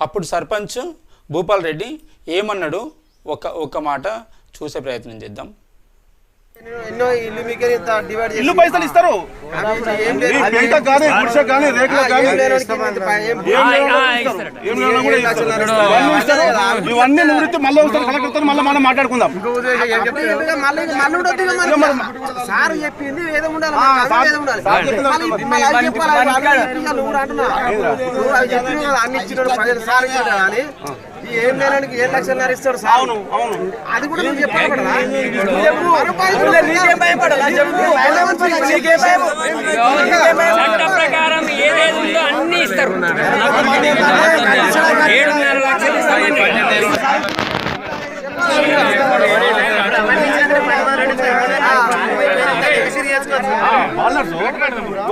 అప్పుడు సర్పంచ్ భూపాల్ రెడ్డి ఏమన్నాడు? ఒక ఒక మాట చూసే ప్రయత్నం చేద్దాం. ఎన్నో ఇల్లు మీకు డివైడ్ ఇల్లు పైసలు ఇస్తారు. ఇవన్నీ నివృత్తి మళ్ళీ వస్తారు కలెక్టర్ మళ్ళీ మనం మాట్లాడుకుందాం. సార్ చెప్పింది ఏదో ఉండాలి అన్ని సార్ అని ఏం లేనానికి ఏడు లక్షలు ఇస్తాడు సార్. అవును అవును. అది కూడా నువ్వు చెప్పాలి కదా. నువ్వు చెప్పు. నీకేం భయపడాలి? చెప్పు. నీకేం భయపడాలి? చట్ట ప్రకారం ఏదేది ఉందో అన్ని ఇస్తారు. ఏడున్నర లక్షలు ఇస్తామని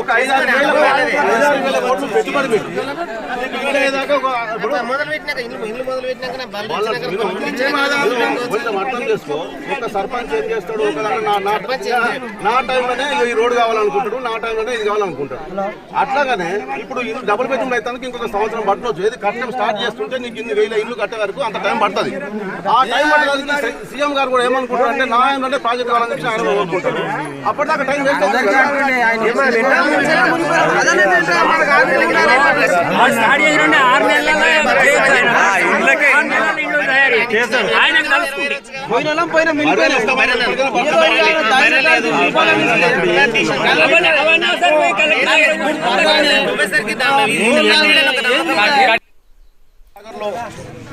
ఒక వేల కోట్లు పెట్టుబడి పెట్టి. మొదలు పెట్టినాక ఇల్లు ఇల్లు మొదలు పెట్టినాక అర్థం చేసుకో. ఒక సర్పంచ్ ఏం చేస్తాడు? ఒక నా టైంలోనే ఈ రోడ్డు కావాలనుకుంటాడు నా టైంలోనే ఇది కావాలనుకుంటాడు. అట్లాగానే ఇప్పుడు ఇల్లు డబుల్ బెడ్రూమ్ అయితే ఇంకొక సంవత్సరం పట్టవచ్చు ఏది కట్టడం స్టార్ట్ చేస్తుంటే నీకు ఇన్ని వేల ఇల్లు కట్టే వరకు అంత టైం పడుతుంది. ఆ టైం పట్టడానికి సీఎం గారు కూడా ఏమనుకుంటారు అంటే నా ప్రాజెక్ట్ కావాలని చెప్పి ఆయన అప్పటిదాకా టైం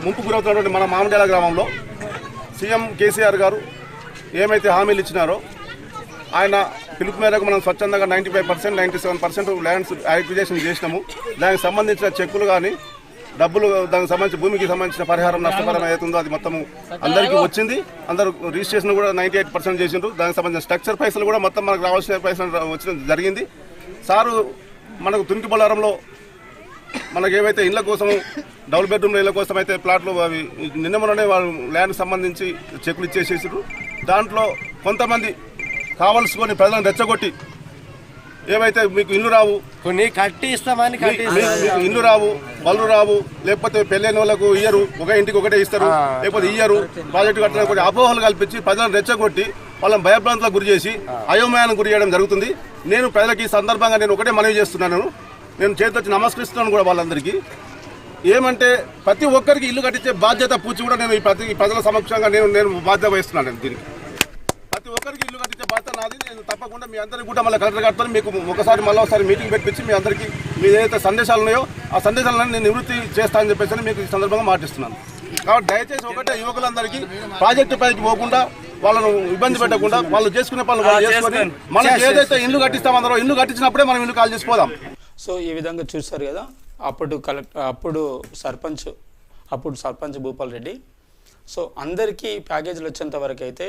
ముంపు గురవుతున్నటువంటి మన మామిడాల గ్రామంలో సీఎం కేసీఆర్ గారు ఏమైతే హామీలు ఇచ్చినారో ఆయన పిలుపు మేరకు మనం స్వచ్ఛందంగా ninety five percent ninety seven percent lands acquisition చేసినాము. దానికి సంబంధించిన చెక్కులు కానీ డబ్బులు దానికి సంబంధించి భూమికి సంబంధించిన పరిహారం నష్టపరం ఏదైతుందో అది మొత్తం అందరికీ వచ్చింది. అందరూ రిజిస్ట్రేషన్ కూడా నైంటీ ఎయిట్ పర్సెంట్ చేసిండ్రు. దానికి సంబంధించిన స్ట్రక్చర్ పైసలు కూడా మొత్తం మనకు రావాల్సిన పైసలు వచ్చిన జరిగింది. సారు మనకు తునికి బలారంలో మనకి ఏవైతే ఇళ్ళ కోసం డబుల్ బెడ్రూమ్ ఇళ్ళ కోసం అయితే ప్లాట్లు అవి నిన్న మొన్ననే వాళ్ళు ల్యాండ్ సంబంధించి చెక్కులు ఇచ్చేసేసారు దాంట్లో కొంతమంది కావలసుకొని ప్రజలను రెచ్చగొట్టి ఏవైతే మీకు ఇల్లు రావు కొన్ని కట్టి ఇస్తామని ఇల్లు రావు బళ్ళు రావు లేకపోతే పెళ్ళైన వాళ్ళకు ఇయ్యరు ఒక ఇంటికి ఒకటే ఇస్తారు లేకపోతే ఇయ్యరు ప్రాజెక్టు కట్టడానికి కొన్ని అపోహలు కల్పించి ప్రజలను రెచ్చగొట్టి వాళ్ళని భయభ్రాంతులకు గురి చేసి అయోమయానికి గురి చేయడం జరుగుతుంది. నేను ప్రజలకు ఈ సందర్భంగా నేను ఒకటే మనవి చేస్తున్నాను. నేను చేతొచ్చి నమస్కరిస్తున్నాను కూడా వాళ్ళందరికీ. ఏమంటే ప్రతి ఒక్కరికి ఇల్లు కట్టించే బాధ్యత పూచి కూడా నేను ఈ ప్రతి ప్రజల సమక్షంగా నేను నేను బాధ్యత వహిస్తున్నాను నేను దీనికి. ప్రతి ఒక్కరికి ఇల్లు కట్టించే బాధ్యత నాది. నేను తప్పకుండా మీ అందరికీ కూడా మళ్ళీ కలెక్టర్ గారితో మీకు ఒకసారి మళ్ళీ ఒకసారి మీటింగ్ పెట్టించి మీ అందరికీ మీ ఏదైతే సందేశాలు ఉన్నాయో ఆ సందేశాలను నేను నివృత్తి చేస్తానని చెప్పేసి మీకు ఈ సందర్భంగా మాటిస్తున్నాను. కాబట్టి దయచేసి ఒకటే యువకులందరికీ ప్రాజెక్టు పైకి పోకుండా వాళ్ళను ఇబ్బంది పెట్టకుండా వాళ్ళు చేసుకునే పనులు వాళ్ళు చేసుకొని మనకి ఏదైతే ఇల్లు కట్టిస్తామన్నారో ఇల్లు కట్టించినప్పుడే మనం ఇల్లు కాల్ చేసిపోదాం సో ఈ విధంగా చూస్తారు కదా అప్పుడు కలెక్టర్ అప్పుడు సర్పంచ్ అప్పుడు సర్పంచ్ భూపాల్ రెడ్డి. సో అందరికీ ప్యాకేజీలు వచ్చేంత వరకు అయితే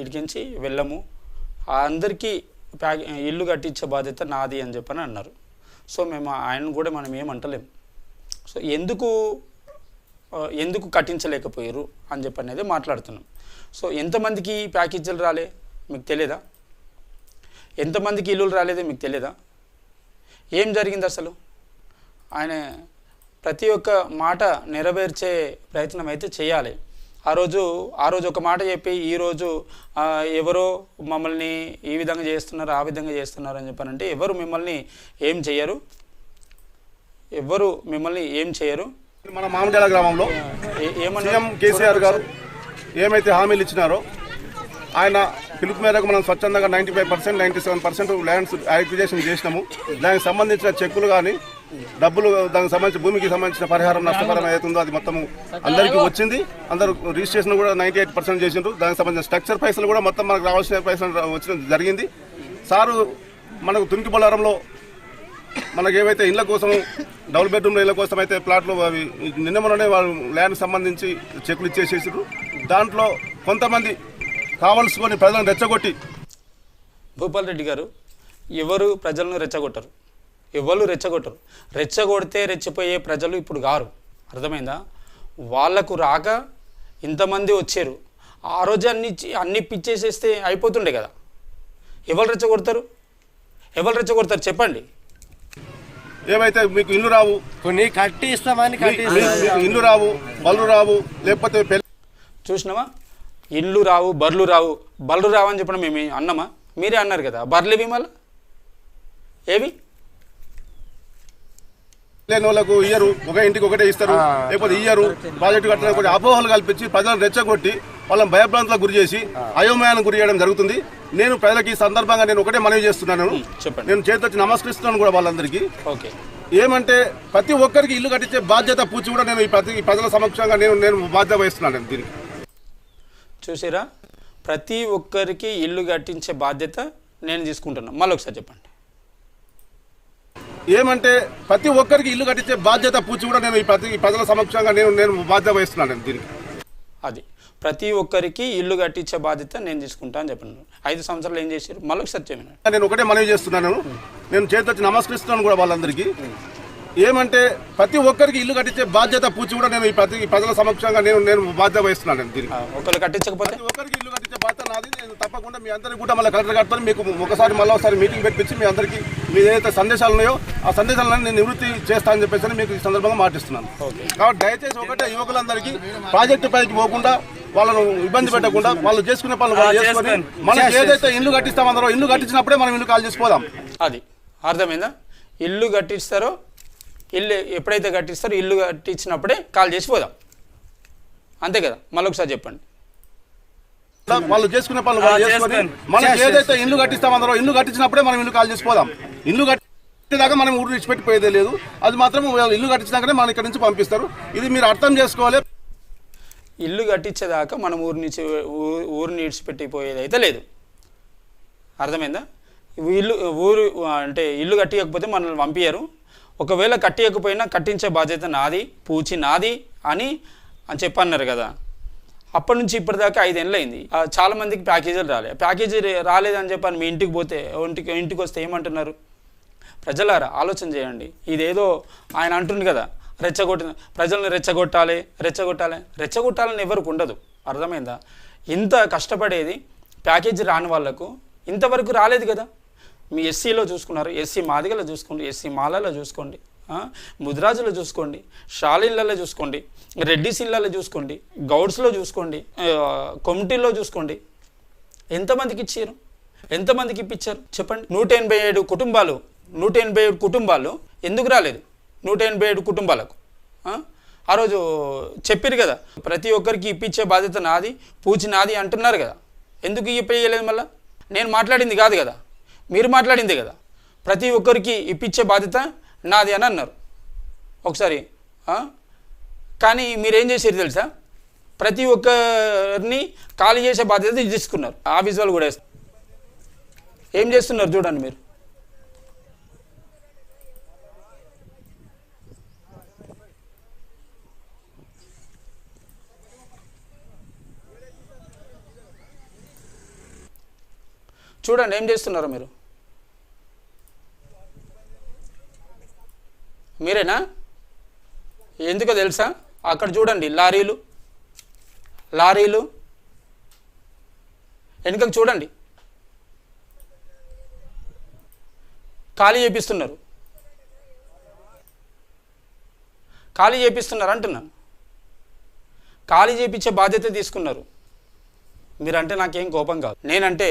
ఇడికించి వెళ్ళము. ఆ అందరికీ ప్యాక్ ఇల్లు కట్టించే బాధ్యత నాది అని చెప్పని అన్నారు. సో మేము ఆయన కూడా మనం ఏమంటలేం సో ఎందుకు ఎందుకు కట్టించలేకపోయారు అని చెప్పి అనేది మాట్లాడుతున్నాం. సో ఎంతమందికి ప్యాకేజీలు రాలే? మీకు తెలియదా ఎంతమందికి ఇల్లులు రాలేదో మీకు తెలియదా ఏం జరిగింది అసలు? ఆయన ప్రతి ఒక్క మాట నెరవేర్చే ప్రయత్నం అయితే చేయాలి. ఆ రోజు ఆ రోజు ఒక మాట చెప్పి ఈరోజు ఎవరో మమ్మల్ని ఈ విధంగా చేస్తున్నారు ఆ విధంగా చేస్తున్నారు అని చెప్పానంటే ఎవరు మిమ్మల్ని ఏం చేయరు ఎవరు మిమ్మల్ని ఏం చేయరు మన మామిడాల గ్రామంలో సీఎం కేసీఆర్ గారు ఏమైతే హామీలు ఇచ్చినారో ఆయన పిలుపు మేరకు మనం స్వచ్ఛందంగా ninety five percent ninety seven percent lands activation చేసినాము. దానికి సంబంధించిన చెక్కులు కానీ డబ్బులు దానికి సంబంధించి భూమికి సంబంధించిన పరిహారం నష్టపరం అవుతుందో అది మొత్తం అందరికీ వచ్చింది. అందరూ రిజిస్ట్రేషన్ కూడా నైంటీ ఎయిట్ పర్సెంట్ చేసిండ్రు. దానికి సంబంధించిన స్ట్రక్చర్ పైసలు కూడా మొత్తం మనకు రావాల్సిన పైసలు వచ్చిన జరిగింది. సారు మనకు తునికి బొలారంలో మనకు ఏవైతే ఇళ్ళ కోసం డబుల్ బెడ్రూమ్ ఇళ్ళ కోసం అయితే ప్లాట్లు అవి నిన్న మొన్ననే వాళ్ళు ల్యాండ్ సంబంధించి చెక్కులు ఇచ్చేసేసారు దాంట్లో కొంతమంది కావలసుకొని ప్రజలను రెచ్చగొట్టి భూపాల్ రెడ్డి గారు ఎవరు ప్రజలను రెచ్చగొట్టరు? ఎవరు రెచ్చగొట్టరు. రెచ్చగొడితే రెచ్చిపోయే ప్రజలు ఇప్పుడు గారు. అర్థమైందా? వాళ్ళకు రాక ఇంతమంది వచ్చారు. ఆ రోజు అన్ని అన్ని పిచ్చేసేస్తే అయిపోతుండే కదా. ఎవరు రెచ్చగొడతారు? ఎవరు రెచ్చగొడతారు? చెప్పండి. ఏవైతే మీకు ఇల్లు రావు? కొన్ని కట్టి ఇస్తామని ఇల్లు రావు బళ్ళు రావు లేకపోతే చూసినావా? ఇల్లు రావు బర్లు రావు. బర్లు రావు అని చెప్పడం మేము అన్నామా? మీరే అన్నారు కదా. బర్లు ఇవి మళ్ళీ? ఏవి? లేని వాళ్ళకు ఇయ్యరు. ఒక ఇంటికి ఒకటే ఇస్తారు. లేకపోతే ఇయ్యరు. ప్రాజెక్టు కట్టడానికి కొన్ని అపోహలు కల్పించి ప్రజలను రెచ్చగొట్టి వాళ్ళని భయభ్రాంతులకు గురి చేసి అయోమయానికి గురి చేయడం జరుగుతుంది. నేను ప్రజలకు ఈ సందర్భంగా నేను ఒకటే మనవి చేస్తున్నాను. చెప్పండి. నేను చేతొచ్చి నమస్కరిస్తున్నాను కూడా వాళ్ళందరికీ. ఓకే. ఏమంటే ప్రతి ఒక్కరికి ఇల్లు కట్టించే బాధ్యత పూచి కూడా నేను ఈ ప్రతి ప్రజల సమక్షంగా నేను నేను బాధ్యత వహిస్తున్నాను దీనికి. చూసారా? ప్రతి ఒక్కరికి ఇల్లు కట్టించే బాధ్యత నేను తీసుకుంటున్నాను మళ్ళీ ఒకసారి చెప్పండి. ఏమంటే ప్రతి ఒక్కరికి ఇల్లు కట్టించే బాధ్యత పూచి కూడా నేను ఈ ప్రతి ప్రజల సమక్షంగా నేను నేను బాధ్యత వహిస్తున్నాను దీనికి. అది. ప్రతి ఒక్కరికి ఇల్లు కట్టించే బాధ్యత నేను తీసుకుంటా అని చెప్పాను ఐదు సంవత్సరాలు ఏం చేశారు? మళ్ళీ చెప్పండి నేను ఒకటే మనవి చేస్తున్నాను. నేను చేతొచ్చి నమస్కరిస్తున్నాను కూడా వాళ్ళందరికీ. ఏమంటే ప్రతి ఒక్కరికి ఇల్లు కట్టించే బాధ్యత పూచి కూడా నేను ఈ ప్రతి ప్రజల సమక్షంగా నేను నేను బాధ్యత వహిస్తున్నాను దీనికి. ఆ, ఒకళ్ళు కట్టించకపోతే? ప్రతి ఒక్కరికి ఇల్లు కట్టించే బాధ్యత నాది. నేను తప్పకుండా మీ అందరికీ కూడా మళ్ళీ కలెక్టర్ గారితో మీకు ఒకసారి మళ్ళీ ఒకసారి మీటింగ్ పెట్టించి మీ అందరికీ మీ ఏదైతే సందేశాలు ఉన్నాయో ఆ సందేశాలను నేను నివృత్తి చేస్తానని చెప్పేసి మీకు ఈ సందర్భంగా మాటిస్తున్నాను. కాబట్టి దయచేసి ఒకటే యువకులందరికీ ప్రాజెక్టు పైకి పోకుండా వాళ్ళను ఇబ్బంది పెట్టకుండా వాళ్ళు చేసుకునే పనులు వాళ్ళు చేసుకొని మనకి ఏదైతే ఇల్లు కట్టిస్తామన్నారో ఇల్లు కట్టించినప్పుడే మనం ఇల్లు కాల్ చేసుకోదాం అది. అర్థమైందా? ఇల్లు కట్టిస్తారో ఇల్లు ఎప్పుడైతే కట్టిస్తారో ఇల్లు కట్టించినప్పుడే కాల్ చేసి పోదాం. అంతే కదా? మళ్ళీ ఒకసారి చెప్పండి వాళ్ళు చేసుకునే పనులు వాళ్ళు చేసుకొని మనకి ఏదైతే ఇల్లు కట్టిస్తామన్నారో ఇల్లు కట్టించినప్పుడే మనం ఇల్లు కాల్ చేసుకోదాం ఇల్లు కట్టేదాకా మనం ఊరు విడిచిపెట్టిపోయేదే లేదు. అది మాత్రం వాళ్ళు ఇల్లు కట్టించినాకనే మనం ఇక్కడ నుంచి పంపిస్తారు. ఇది మీరు అర్థం చేసుకోవాలి. ఇల్లు కట్టించేదాకా మనం ఊరి నుంచి ఊ- ఊరిని ఇడిచిపెట్టిపోయేది అయితే లేదు. అర్థమైందా? ఇల్లు ఊరు అంటే ఇల్లు కట్టియకపోతే మనల్ని పంపించరు ఒకవేళ కట్టియకపోయినా కట్టించే బాధ్యత నాది పూచి నాది అని అని చెప్పన్నారు కదా. అప్పటి నుంచి ఇప్పటిదాకా ఐదేళ్ళు అయింది ఆ, చాలా మందికి ప్యాకేజీలు రాలే. ప్యాకేజీ రాలేదని చెప్పాను మీ ఇంటికి పోతే ఇంటికి ఇంటికి వస్తే ఏమంటున్నారు? ప్రజలారా ఆలోచన చేయండి. ఇదేదో ఆయన అంటుంది కదా రెచ్చగొట్టిన ప్రజలను రెచ్చగొట్టాలి రెచ్చగొట్టాలి. రెచ్చగొట్టాలని ఎవరికి ఉండదు. అర్థమైందా? ఇంత కష్టపడేది ప్యాకేజీ రాని వాళ్ళకు ఇంతవరకు రాలేదు కదా. మీ ఎస్సీలో చూసుకున్నారు ఎస్సీ మాదిగలో చూసుకోండి ఎస్సీ మాలలో చూసుకోండి ముదిరాజులో చూసుకోండి షాలిన్లలో చూసుకోండి రెడ్డిస్ ఇళ్ళలో చూసుకోండి గౌడ్స్లో చూసుకోండి ఆ, కొమిటీలో చూసుకోండి. ఎంతమందికి ఇచ్చారు? ఎంతమందికి ఇప్పించారు? చెప్పండి. నూట ఎనభై ఏడు కుటుంబాలు నూట ఎనభై ఏడు కుటుంబాలు ఎందుకు రాలేదు? నూట ఎనభై ఏడు కుటుంబాలకు ఆ? రోజు చెప్పారు కదా ప్రతి ఒక్కరికి ఇప్పించే బాధ్యత నాది పూచి నాది అంటున్నారు కదా. ఎందుకు ఇప్పించలేదు మళ్ళీ? నేను మాట్లాడింది కాదు కదా. మీరు మాట్లాడింది కదా. ప్రతి ఒక్కరికి ఇప్పించే బాధ్యత నాది అని అన్నారు. ఒకసారి కానీ మీరేం చేశారు తెలుసా? ప్రతి ఒక్కరిని ఖాళీ చేసే బాధ్యత తీసుకున్నారు. ఆఫీస్ వాళ్ళు కూడా వేస్తారు ఏం చేస్తున్నారు చూడండి మీరు. చూడండి ఏం చేస్తున్నారు మీరు. మీరేనా ఎందుకో తెలుసా? అక్కడ చూడండి లారీలు. లారీలు. వెనుకకు చూడండి. ఖాళీ చేపిస్తున్నారు. ఖాళీ చేపిస్తున్నారు అంటున్నాను ఖాళీ చేపించే బాధ్యత తీసుకున్నారు. మీరంటే నాకేం కోపం కాదు. నేనంటే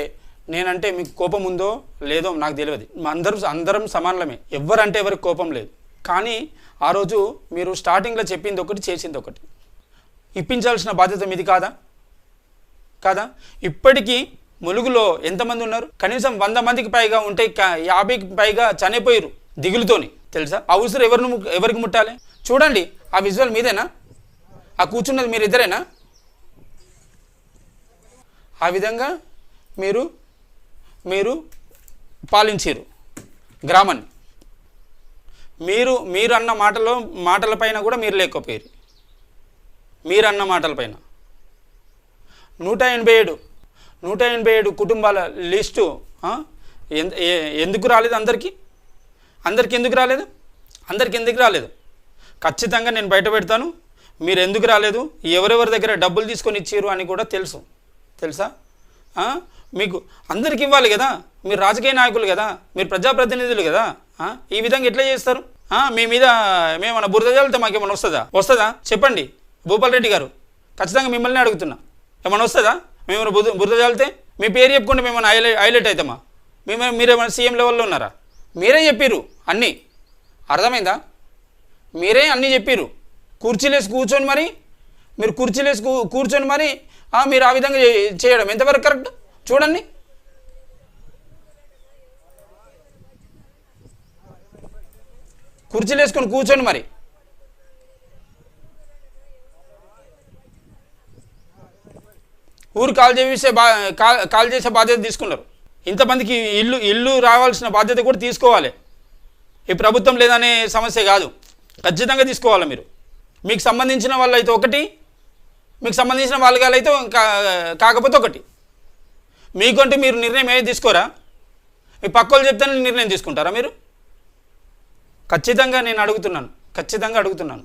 నేనంటే మీకు కోపం ఉందో లేదో నాకు తెలియదు. మా అందరం అందరం సమానమే ఎవరంటే ఎవరికి కోపం లేదు. కానీ ఆ రోజు మీరు స్టార్టింగ్లో చెప్పింది ఒకటి చేసింది ఒకటి. ఇప్పించాల్సిన బాధ్యత మీది కాదా? కాదా? ఇప్పటికీ ములుగులో ఎంతమంది ఉన్నారు? కనీసం వంద మందికి పైగా ఉంటే యాభైకి పైగా చనిపోయారు దిగులుతోని తెలుసా? ఆ ఉసురు ఎవరిని ము- ఎవరికి ముట్టాలి? చూడండి ఆ విజువల్ మీదేనా? ఆ కూర్చున్నది మీరు ఇద్దరేనా ఆ విధంగా మీరు మీరు పాలించారు గ్రామాన్ని. మీరు మీరు అన్న మాటలో మాటలపైన కూడా మీరు లేకపోయారు. మీరు అన్న మాటలపైన. నూట ఎనభై ఏడు నూట ఎనభై ఏడు కుటుంబాల లిస్టు ఎందుకు రాలేదు అందరికీ? అందరికి ఎందుకు రాలేదు? అందరికి ఎందుకు రాలేదు? ఖచ్చితంగా నేను బయట పెడతాను. మీరు ఎందుకు రాలేదు? ఎవరెవరి దగ్గర డబ్బులు తీసుకొని ఇచ్చారు అని కూడా తెలుసు. తెలుసా? మీకు అందరికి ఇవ్వాలి కదా? మీరు రాజకీయ నాయకులు కదా? మీరు ప్రజాప్రతినిధులు కదా? ఈ విధంగా ఎట్లా చేస్తారు? మీ మీద మేమన్నా బురద చల్లితే మాకేమైనా వస్తుందా? వస్తుందా? చెప్పండి. భూపాల్ రెడ్డి గారు ఖచ్చితంగా మిమ్మల్ని అడుగుతున్నా. ఏమైనా వస్తుందా? మేము బురద బురద చల్లితే మీ పేరు చెప్పుకుంటే మేమన్నా హైలైట్ హైలైట్ అవుతామా మేమే మీరేమైనా సీఎం లెవెల్లో ఉన్నారా? మీరే చెప్పిర్రు అన్నీ. అర్థమైందా? మీరే అన్నీ చెప్పిర్రు. కుర్చీలేసి కూర్చొని మరి మీరు కుర్చీలేసి కూ కూర్చొని మరి మీరు ఆ విధంగా చేయడం ఎంతవరకు కరెక్ట్? చూడండి. కుర్చీలు వేసుకొని కూర్చోండి మరి. ఊరు కాల్ చేసే బా కాల్ కాల్ చేసే బాధ్యత తీసుకున్నారు. ఇంతమందికి ఇల్లు ఇల్లు రావాల్సిన బాధ్యత కూడా తీసుకోవాలి. ఈ ప్రభుత్వం లేదనే సమస్య కాదు. ఖచ్చితంగా తీసుకోవాలి మీరు. మీకు సంబంధించిన వాళ్ళు అయితే ఒకటి మీకు సంబంధించిన వాళ్ళకి అయితే కా- కాకపోతే ఒకటి. మీకంటే మీరు నిర్ణయం ఏది తీసుకోరా? మీ పక్క వాళ్ళు నిర్ణయం తీసుకుంటారా మీరు? ఖచ్చితంగా నేను అడుగుతున్నాను. ఖచ్చితంగా అడుగుతున్నాను.